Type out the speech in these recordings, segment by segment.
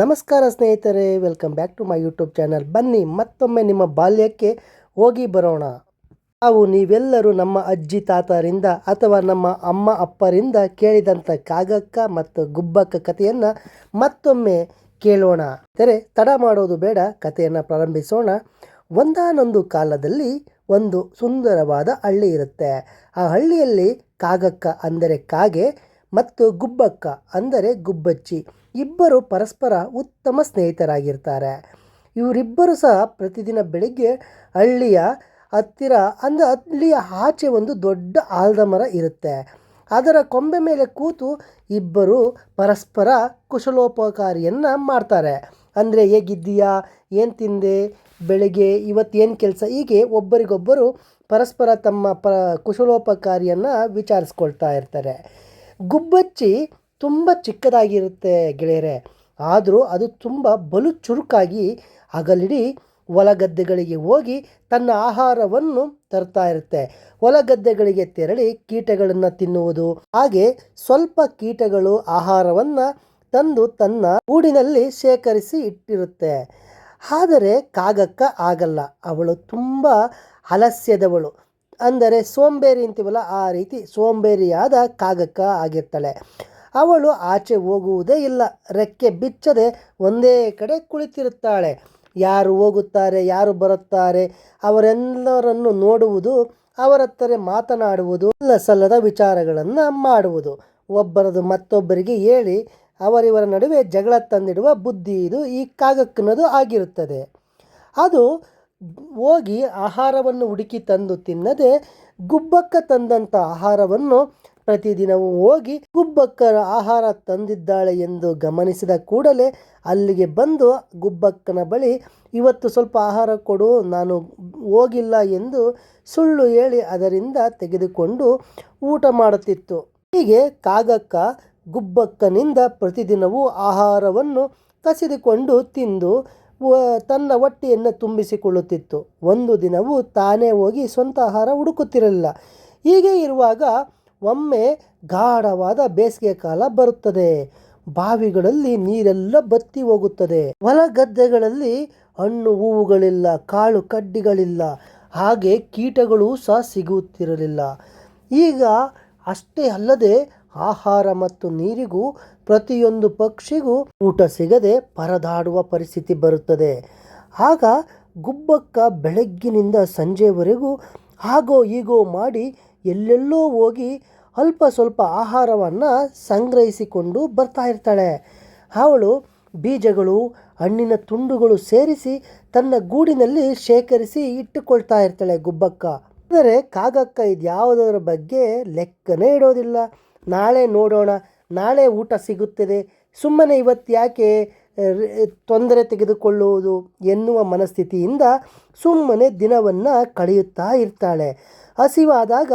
ನಮಸ್ಕಾರ ಸ್ನೇಹಿತರೆ welcome back to my YouTube channel ಬನ್ನಿ, ಮತ್ತೊಮ್ಮೆ ನಿಮ್ಮ ಬಾಲ್ಯಕ್ಕೆ ಹೋಗಿ ಬರೋಣ. ನಾವು ನೀವೆಲ್ಲರೂ ನಮ್ಮ ಅಜ್ಜಿ ತಾತರಿಂದ ಅಥವಾ ನಮ್ಮ ಅಮ್ಮ ಅಪ್ಪರಿಂದ ಕೇಳಿದಂಥ ಕಾಗಕ್ಕ ಮತ್ತು ಗುಬ್ಬಕ್ಕ ಕಥೆಯನ್ನು ಮತ್ತೊಮ್ಮೆ ಕೇಳೋಣ. ತೆರೆ ತಡ ಮಾಡೋದು ಬೇಡ, ಕಥೆಯನ್ನು ಪ್ರಾರಂಭಿಸೋಣ. ಒಂದಾನೊಂದು ಕಾಲದಲ್ಲಿ ಒಂದು ಸುಂದರವಾದ ಹಳ್ಳಿ ಇರುತ್ತೆ. ಆ ಹಳ್ಳಿಯಲ್ಲಿ ಕಾಗಕ್ಕ ಅಂದರೆ ಕಾಗೆ ಮತ್ತು ಗುಬ್ಬಕ್ಕ ಅಂದರೆ ಗುಬ್ಬಚ್ಚಿ. ಇಬ್ಬರು ಪರಸ್ಪರ ಉತ್ತಮ ಸ್ನೇಹಿತರಾಗಿರ್ತಾರೆ. ಇವರಿಬ್ಬರು ಸಹ ಪ್ರತಿದಿನ ಬೆಳಿಗ್ಗೆ ಹಳ್ಳಿಯ ಹತ್ತಿರ ಅಂದರೆ ಹಳ್ಳಿಯ ಆಚೆ ಒಂದು ದೊಡ್ಡ ಆಲದ ಮರ ಇರುತ್ತೆ. ಅದರ ಕೊಂಬೆ ಮೇಲೆ ಕೂತು ಇಬ್ಬರು ಪರಸ್ಪರ ಕುಶಲೋಪಕಾರಿಯನ್ನು ಮಾಡ್ತಾರೆ. ಅಂದರೆ, ಹೇಗಿದ್ದೀಯಾ? ಏನು ತಿಂದೆ? ಬೆಳಿಗ್ಗೆ ಇವತ್ತೇನು ಕೆಲಸ? ಹೀಗೆ ಒಬ್ಬರಿಗೊಬ್ಬರು ಪರಸ್ಪರ ತಮ್ಮ ಪ ಕುಶಲೋಪಕಾರಿಯನ್ನು ವಿಚಾರಿಸ್ಕೊಳ್ತಾ ಇರ್ತಾರೆ. ಗುಬ್ಬಚ್ಚಿ ತುಂಬ ಚಿಕ್ಕದಾಗಿರುತ್ತೆ ಗೆಳೆಯರೆ. ಆದರೂ ಅದು ತುಂಬ ಬಲು ಚುರುಕಾಗಿ ಹಗಲಿಡೀ ಹೊಲಗದ್ದೆಗಳಿಗೆ ಹೋಗಿ ತನ್ನ ಆಹಾರವನ್ನು ತರ್ತಾ ಇರುತ್ತೆ. ಹೊಲಗದ್ದೆಗಳಿಗೆ ತೆರಳಿ ಕೀಟಗಳನ್ನು ತಿನ್ನುವುದು. ಹಾಗೆ ಸ್ವಲ್ಪ ಕೀಟಗಳು ಆಹಾರವನ್ನು ತಂದು ತನ್ನ ಊಡಿನಲ್ಲಿ ಶೇಖರಿಸಿ ಇಟ್ಟಿರುತ್ತೆ. ಆದರೆ ಕಾಗಕ್ಕ ಆಗಲ್ಲ. ಅವಳು ತುಂಬ ಅಲಸ್ಯದವಳು ಅಂದರೆ ಸೋಂಬೇರಿ ಅಂತೀವಲ್ಲ, ಆ ರೀತಿ ಸೋಂಬೇರಿಯಾದ ಕಾಗಕ್ಕ ಆಗಿರ್ತಾಳೆ. ಅವಳು ಆಚೆ ಹೋಗುವುದೇ ಇಲ್ಲ. ರೆಕ್ಕೆ ಬಿಚ್ಚದೆ ಒಂದೇ ಕಡೆ ಕುಳಿತಿರುತ್ತಾಳೆ. ಯಾರು ಹೋಗುತ್ತಾರೆ, ಯಾರು ಬರುತ್ತಾರೆ, ಅವರೆಲ್ಲರನ್ನು ನೋಡುವುದು ಅವರತ್ತರೆ ಮಾತನಾಡುವುದು ಇಲ್ಲ ಸಲ್ಲದ ವಿಚಾರಗಳನ್ನು ಮಾಡುವುದು. ಒಬ್ಬರದು ಮತ್ತೊಬ್ಬರಿಗೆ ಹೇಳಿ, ಅವರಿವರ ನಡುವೆ ಜಗಳ ತಂದಿಡುವ ಬುದ್ಧಿ ಇದು ಈ ಕಾಗಕ್ಕನದು ಆಗಿರುತ್ತದೆ. ಅದು ಹೋಗಿ ಆಹಾರವನ್ನು ಹುಡುಕಿ ತಂದು ತಿನ್ನದೆ ಗುಬ್ಬಕ್ಕ ತಂದಂಥ ಆಹಾರವನ್ನು ಪ್ರತಿದಿನವೂ ಹೋಗಿ ಗುಬ್ಬಕ್ಕರ ಆಹಾರ ತಂದಿದ್ದಾಳೆ ಎಂದು ಗಮನಿಸಿದ ಕೂಡಲೇ ಅಲ್ಲಿಗೆ ಬಂದು ಗುಬ್ಬಕ್ಕನ ಬಳಿ, ಇವತ್ತು ಸ್ವಲ್ಪ ಆಹಾರ ಕೊಡು, ನಾನು ಹೋಗಿಲ್ಲ ಎಂದು ಸುಳ್ಳು ಹೇಳಿ ಅದರಿಂದ ತೆಗೆದುಕೊಂಡು ಊಟ ಮಾಡುತ್ತಿತ್ತು. ಹೀಗೆ ಕಾಗಕ್ಕ ಗುಬ್ಬಕ್ಕನಿಂದ ಪ್ರತಿದಿನವೂ ಆಹಾರವನ್ನು ಕಸಿದುಕೊಂಡು ತಿಂದು ತನ್ನ ಹೊಟ್ಟೆಯನ್ನು ತುಂಬಿಸಿಕೊಳ್ಳುತ್ತಿತ್ತು. ಒಂದು ದಿನವೂ ತಾನೇ ಹೋಗಿ ಸ್ವಂತ ಆಹಾರ ಹುಡುಕುತ್ತಿರಲಿಲ್ಲ. ಹೀಗೆ ಇರುವಾಗ ಒಮ್ಮೆ ಗಾಢವಾದ ಬೇಸಿಗೆ ಕಾಲ ಬರುತ್ತದೆ. ಬಾವಿಗಳಲ್ಲಿ ನೀರೆಲ್ಲ ಬತ್ತಿ ಹೋಗುತ್ತದೆ. ಹೊಲ ಗದ್ದೆಗಳಲ್ಲಿ ಹಣ್ಣು ಹೂವುಗಳಿಲ್ಲ, ಕಾಳು ಕಡ್ಡಿಗಳಿಲ್ಲ, ಹಾಗೆ ಕೀಟಗಳು ಸಹ ಸಿಗುತ್ತಿರಲಿಲ್ಲ. ಈಗ ಅಷ್ಟೇ ಅಲ್ಲದೆ ಆಹಾರ ಮತ್ತು ನೀರಿಗೂ ಪ್ರತಿಯೊಂದು ಪಕ್ಷಿಗೂ ಊಟ ಸಿಗದೆ ಪರದಾಡುವ ಪರಿಸ್ಥಿತಿ ಬರುತ್ತದೆ. ಆಗ ಗುಬ್ಬಕ್ಕ ಬೆಳಗ್ಗಿನಿಂದ ಸಂಜೆವರೆಗೂ ಹಾಗೋ ಹೀಗೋ ಮಾಡಿ ಎಲ್ಲೆಲ್ಲೋ ಹೋಗಿ ಅಲ್ಪ ಸ್ವಲ್ಪ ಆಹಾರವನ್ನು ಸಂಗ್ರಹಿಸಿಕೊಂಡು ಬರ್ತಾ ಇರ್ತಾಳೆ. ಅವಳು ಬೀಜಗಳು, ಹಣ್ಣಿನ ತುಂಡುಗಳು ಸೇರಿಸಿ ತನ್ನ ಗೂಡಿನಲ್ಲಿ ಶೇಖರಿಸಿ ಇಟ್ಟುಕೊಳ್ತಾ ಇರ್ತಾಳೆ ಗುಬ್ಬಕ್ಕ. ಆದರೆ ಕಾಗಕ್ಕ ಇದ್ಯಾವುದರ ಬಗ್ಗೆ ಲೆಕ್ಕನೇ ಇಡೋದಿಲ್ಲ. ನಾಳೆ ನೋಡೋಣ, ನಾಳೆ ಊಟ ಸಿಗುತ್ತದೆ. ಸುಮ್ಮನೆ ಇವತ್ತು ಯಾಕೆ ತೊಂದರೆ ತೆಗೆದುಕೊಳ್ಳುವುದು ಎನ್ನುವ ಮನಸ್ಥಿತಿಯಿಂದ ಸುಮ್ಮನೆ ದಿನವನ್ನು ಕಳೆಯುತ್ತಾ ಇರ್ತಾಳೆ. ಹಸಿವಾದಾಗ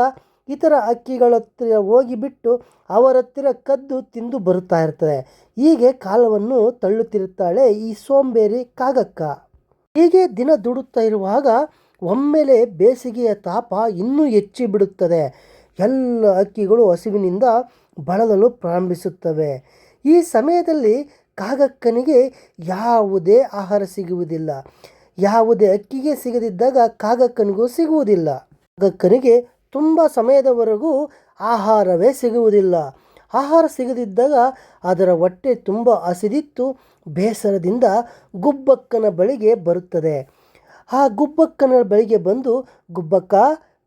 ಇತರ ಹಕ್ಕಿಗಳ ಹತ್ತಿರ ಹೋಗಿಬಿಟ್ಟು ಅವರ ಹತ್ತಿರ ಕದ್ದು ತಿಂದು ಬರುತ್ತಾ ಇರ್ತದೆ. ಹೀಗೆ ಕಾಲವನ್ನು ತಳ್ಳುತ್ತಿರುತ್ತಾಳೆ ಈ ಸೋಂಬೇರಿ ಕಾಗಕ್ಕ. ಹೀಗೆ ದಿನ ದುಡುತ್ತಾ ಇರುವಾಗ ಒಮ್ಮೆಲೆ ಬೇಸಿಗೆಯ ತಾಪ ಇನ್ನೂ ಹೆಚ್ಚಿ ಬಿಡುತ್ತದೆ ಎಲ್ಲ ಅಕ್ಕಿಗಳು ಹಸಿವಿನಿಂದ ಬಳಲಲು ಪ್ರಾರಂಭಿಸುತ್ತವೆ. ಈ ಸಮಯದಲ್ಲಿ ಕಾಗಕ್ಕನಿಗೆ ಯಾವುದೇ ಆಹಾರ ಸಿಗುವುದಿಲ್ಲ. ಯಾವುದೇ ಅಕ್ಕಿಗೆ ಸಿಗದಿದ್ದಾಗ ಕಾಗಕ್ಕನಿಗೂ ಸಿಗುವುದಿಲ್ಲ. ಕಾಗಕ್ಕನಿಗೆ ತುಂಬ ಸಮಯದವರೆಗೂ ಆಹಾರವೇ ಸಿಗುವುದಿಲ್ಲ. ಆಹಾರ ಸಿಗದಿದ್ದಾಗ ಅದರ ಹೊಟ್ಟೆ ತುಂಬ ಹಸಿದಿತ್ತು. ಬೇಸರದಿಂದ ಗುಬ್ಬಕ್ಕನ ಬಳಿಗೆ ಬರುತ್ತದೆ. ಆ ಗುಬ್ಬಕ್ಕನ ಬಳಿಗೆ ಬಂದು, ಗುಬ್ಬಕ್ಕ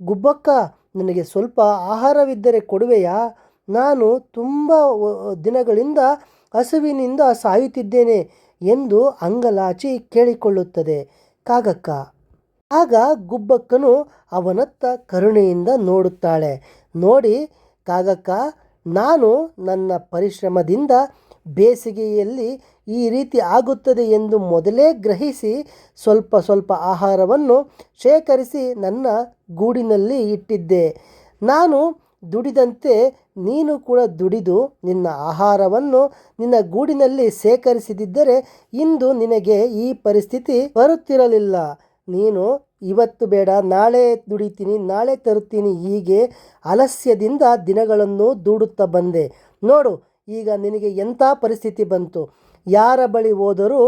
ಗುಬ್ಬಕ್ಕ, ನನಗೆ ಸ್ವಲ್ಪ ಆಹಾರವಿದ್ದರೆ ಕೊಡುವೆಯಾ? ನಾನು ತುಂಬ ದಿನಗಳಿಂದ ಹಸುವಿನಿಂದ ಸಾಯುತ್ತಿದ್ದೇನೆ ಎಂದು ಅಂಗಲಾಚಿ ಕೇಳಿಕೊಳ್ಳುತ್ತದೆ. ಕಾಗಕ್ಕ. ಆಗ ಗುಬ್ಬಕ್ಕನು ಅವನತ್ತ ಕರುಣೆಯಿಂದ ನೋಡುತ್ತಾಳೆ. ನೋಡಿ, ಕಾಗಕ್ಕ, ನಾನು ನನ್ನ ಪರಿಶ್ರಮದಿಂದ ಬೇಸಿಗೆಯಲ್ಲಿ ಈ ರೀತಿ ಆಗುತ್ತದೆ ಎಂದು ಮೊದಲೇ ಗ್ರಹಿಸಿ ಸ್ವಲ್ಪ ಸ್ವಲ್ಪ ಆಹಾರವನ್ನು ಶೇಖರಿಸಿ ನನ್ನ ಗೂಡಿನಲ್ಲಿ ಇಟ್ಟಿದ್ದೆ. ನಾನು ದುಡಿದಂತೆ ನೀನು ಕೂಡ ದುಡಿದು ನಿನ್ನ ಆಹಾರವನ್ನು ನಿನ್ನ ಗೂಡಿನಲ್ಲಿ ಸೇಕರಿಸಿದಿದ್ದರೆ ಇಂದು ನಿನಗೆ ಈ ಪರಿಸ್ಥಿತಿ ಬರುತ್ತಿರಲಿಲ್ಲ. ನೀನು ಇವತ್ತು ಬೇಡ, ನಾಳೆ ದುಡಿತೀನಿ, ನಾಳೆ ತರುತ್ತೀನಿ ಹೀಗೆ ಅಲಸ್ಯದಿಂದ ದಿನಗಳನ್ನು ದೂಡುತ್ತಾ ಬಂದೆ. ನೋಡು, ಈಗ ನಿನಗೆ ಎಂಥ ಪರಿಸ್ಥಿತಿ ಬಂತು? ಯಾರ ಬಳಿ ಹೋದರೂ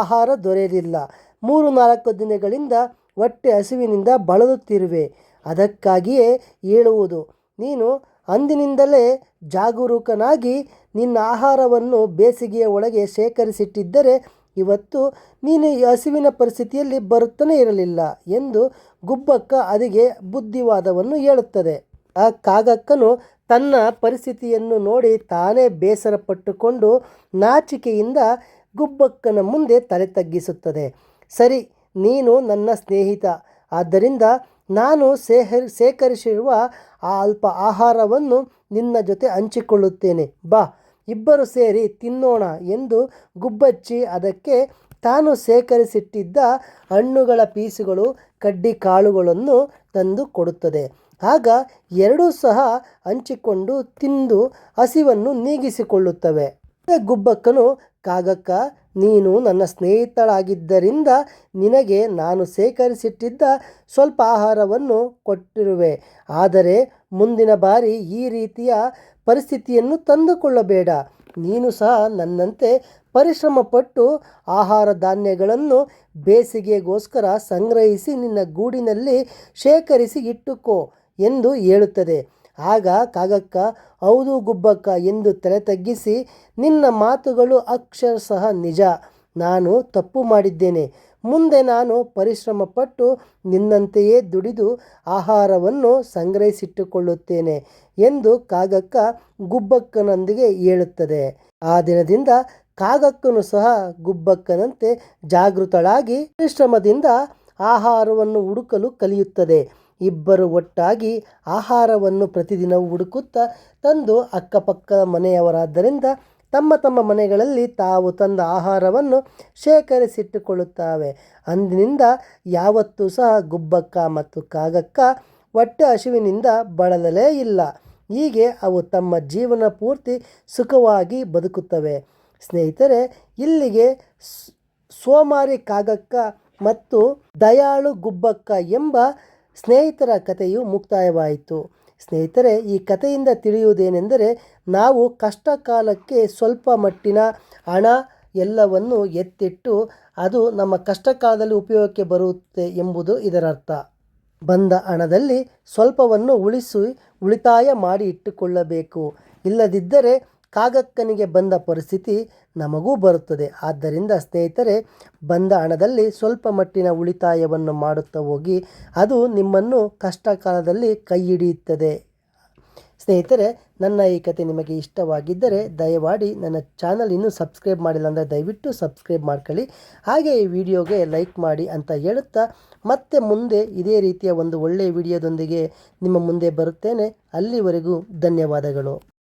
ಆಹಾರ ದೊರೆಯಲಿಲ್ಲ. ಮೂರು ನಾಲ್ಕು ದಿನಗಳಿಂದ ಹೊಟ್ಟೆ ಹಸುವಿನಿಂದ ಬಳಲುತ್ತಿರುವೆ. ಅದಕ್ಕಾಗಿಯೇ ಹೇಳುವುದು, ನೀನು ಅಂದಿನಿಂದಲೇ ಜಾಗರೂಕನಾಗಿ ನಿನ್ನ ಆಹಾರವನ್ನು ಬೇಸಿಗೆಯ ಒಳಗೆ ಶೇಖರಿಸಿಟ್ಟಿದ್ದರೆ ಇವತ್ತು ನೀನು ಈ ಹಸಿವಿನ ಪರಿಸ್ಥಿತಿಯಲ್ಲಿ ಬರುತ್ತಲೇ ಇರಲಿಲ್ಲ ಎಂದು ಗುಬ್ಬಕ್ಕ ಅದಿಗೆ ಬುದ್ಧಿವಾದವನ್ನು ಹೇಳುತ್ತದೆ. ಆ ಕಾಗಕ್ಕನು ತನ್ನ ಪರಿಸ್ಥಿತಿಯನ್ನು ನೋಡಿ ತಾನೇ ಬೇಸರ ಪಟ್ಟುಕೊಂಡು ನಾಚಿಕೆಯಿಂದ ಗುಬ್ಬಕ್ಕನ ಮುಂದೆ ತಲೆ ತಗ್ಗಿಸುತ್ತದೆ. ಸರಿ, ನೀನು ನನ್ನ ಸ್ನೇಹಿತ. ಆದ್ದರಿಂದ ನಾನು ಸೇಹರಿ ಶೇಖರಿಸಿರುವ ಆ ಅಲ್ಪ ಆಹಾರವನ್ನು ನಿನ್ನ ಜೊತೆ ಹಂಚಿಕೊಳ್ಳುತ್ತೇನೆ. ಬಾ, ಇಬ್ಬರು ಸೇರಿ ತಿನ್ನೋಣ ಎಂದು ಗುಬ್ಬಚ್ಚಿ ಅದಕ್ಕೆ ತಾನು ಶೇಖರಿಸಿಟ್ಟಿದ್ದ ಹಣ್ಣುಗಳ ಪೀಸುಗಳು ಕಡ್ಡಿ ಕಾಳುಗಳನ್ನು ತಂದು ಕೊಡುತ್ತದೆ. ಆಗ ಎರಡೂ ಸಹ ಹಂಚಿಕೊಂಡು ತಿಂದು ಹಸಿವನ್ನು ನೀಗಿಸಿಕೊಳ್ಳುತ್ತವೆ. ಗುಬ್ಬಕ್ಕನು ಕಾಗಕ್ಕ, ನೀನು ನನ್ನ ಸ್ನೇಹಿತಳಾಗಿದ್ದರಿಂದ ನಿನಗೆ ನಾನು ಸೇಕರಿಸಿಟ್ಟಿದ್ದ ಸ್ವಲ್ಪ ಆಹಾರವನ್ನು ಕೊಟ್ಟಿರುವೆ. ಆದರೆ ಮುಂದಿನ ಬಾರಿ ಈ ರೀತಿಯ ಪರಿಸ್ಥಿತಿಯನ್ನು ತಂದುಕೊಳ್ಳಬೇಡ. ನೀನು ಸಹ ನನ್ನಂತೆ ಪರಿಶ್ರಮಪಟ್ಟು ಆಹಾರ ಧಾನ್ಯಗಳನ್ನು ಬೇಸಿಗೆಗೋಸ್ಕರ ಸಂಗ್ರಹಿಸಿ ನಿನ್ನ ಗೂಡಿನಲ್ಲಿ ಶೇಖರಿಸಿ ಇಟ್ಟುಕೋ ಎಂದು ಹೇಳುತ್ತದೆ. ಆಗ ಕಾಗಕ್ಕ, ಹೌದು ಗುಬ್ಬಕ್ಕ ಎಂದು ತಲೆ ತಗ್ಗಿಸಿ, ನಿನ್ನ ಮಾತುಗಳು ಅಕ್ಷರಶಃ ನಿಜ. ನಾನು ತಪ್ಪು ಮಾಡಿದ್ದೇನೆ. ಮುಂದೆ ನಾನು ಪರಿಶ್ರಮಪಟ್ಟು ನಿನ್ನಂತೆಯೇ ದುಡಿದು ಆಹಾರವನ್ನು ಸಂಗ್ರಹಿಸಿಟ್ಟುಕೊಳ್ಳುತ್ತೇನೆ ಎಂದು ಕಾಗಕ್ಕ ಗುಬ್ಬಕ್ಕನೊಂದಿಗೆ ಹೇಳುತ್ತದೆ. ಆ ದಿನದಿಂದ ಕಾಗಕ್ಕನು ಸಹ ಗುಬ್ಬಕ್ಕನಂತೆ ಜಾಗೃತಳಾಗಿ ಪರಿಶ್ರಮದಿಂದ ಆಹಾರವನ್ನು ಹುಡುಕಲು ಕಲಿಯುತ್ತದೆ. ಇಬ್ಬರು ಒಟ್ಟಾಗಿ ಆಹಾರವನ್ನು ಪ್ರತಿದಿನವೂ ಹುಡುಕುತ್ತಾ ತಂದು ಅಕ್ಕಪಕ್ಕದ ಮನೆಯವರಾದ್ದರಿಂದ ತಮ್ಮ ತಮ್ಮ ಮನೆಗಳಲ್ಲಿ ತಾವು ತಂದ ಆಹಾರವನ್ನು ಶೇಖರಿಸಿಟ್ಟುಕೊಳ್ಳುತ್ತವೆ. ಅಂದಿನಿಂದ ಯಾವತ್ತೂ ಸಹ ಗುಬ್ಬಕ್ಕ ಮತ್ತು ಕಾಗಕ್ಕ ಹೊಟ್ಟೆ ಹಸಿವಿನಿಂದ ಬಳಲಲೇ ಇಲ್ಲ. ಹೀಗೆ ಅವು ತಮ್ಮ ಜೀವನ ಪೂರ್ತಿ ಸುಖವಾಗಿ ಬದುಕುತ್ತವೆ. ಸ್ನೇಹಿತರೆ, ಇಲ್ಲಿಗೆ ಸೋಮಾರಿ ಕಾಗಕ್ಕ ಮತ್ತು ದಯಾಳು ಗುಬ್ಬಕ್ಕ ಎಂಬ ಸ್ನೇಹಿತರ ಕಥೆಯು ಮುಕ್ತಾಯವಾಯಿತು. ಸ್ನೇಹಿತರೆ, ಈ ಕಥೆಯಿಂದ ತಿಳಿಯುವುದೇನೆಂದರೆ, ನಾವು ಕಷ್ಟ ಕಾಲಕ್ಕೆ ಸ್ವಲ್ಪ ಮಟ್ಟಿನ ಹಣ ಎಲ್ಲವನ್ನು ಎತ್ತಿಟ್ಟು ಅದು ನಮ್ಮ ಕಷ್ಟ ಕಾಲದಲ್ಲಿ ಉಪಯೋಗಕ್ಕೆ ಬರುತ್ತೆ ಎಂಬುದು ಇದರರ್ಥ. ಬಂದ ಹಣದಲ್ಲಿ ಸ್ವಲ್ಪವನ್ನು ಉಳಿಸಿ ಉಳಿತಾಯ ಮಾಡಿ ಇಟ್ಟುಕೊಳ್ಳಬೇಕು. ಇಲ್ಲದಿದ್ದರೆ ಕಾಗಕ್ಕನಿಗೆ ಬಂದ ಪರಿಸ್ಥಿತಿ ನಮಗೂ ಬರುತ್ತದೆ. ಆದ್ದರಿಂದ ಸ್ನೇಹಿತರೆ, ಬಂದ ಹಣದಲ್ಲಿ ಸ್ವಲ್ಪ ಮಟ್ಟಿನ ಉಳಿತಾಯವನ್ನು ಮಾಡುತ್ತಾ ಹೋಗಿ, ಅದು ನಿಮ್ಮನ್ನು ಕಷ್ಟ ಕಾಲದಲ್ಲಿ ಕೈ ಹಿಡಿಯುತ್ತದೆ. ಸ್ನೇಹಿತರೆ, ನನ್ನ ಈ ಕತೆ ನಿಮಗೆ ಇಷ್ಟವಾಗಿದ್ದರೆ ದಯಮಾಡಿ ನನ್ನ ಚಾನಲ್ ಇನ್ನೂ ಸಬ್ಸ್ಕ್ರೈಬ್ ಮಾಡಿಲ್ಲ ಅಂದರೆ ದಯವಿಟ್ಟು ಸಬ್ಸ್ಕ್ರೈಬ್ ಮಾಡ್ಕೊಳ್ಳಿ. ಹಾಗೆ ಈ ವಿಡಿಯೋಗೆ ಲೈಕ್ ಮಾಡಿ ಅಂತ ಹೇಳುತ್ತಾ, ಮತ್ತೆ ಮುಂದೆ ಇದೇ ರೀತಿಯ ಒಂದು ಒಳ್ಳೆಯ ವಿಡಿಯೋದೊಂದಿಗೆ ನಿಮ್ಮ ಮುಂದೆ ಬರುತ್ತೇನೆ. ಅಲ್ಲಿವರೆಗೂ ಧನ್ಯವಾದಗಳು.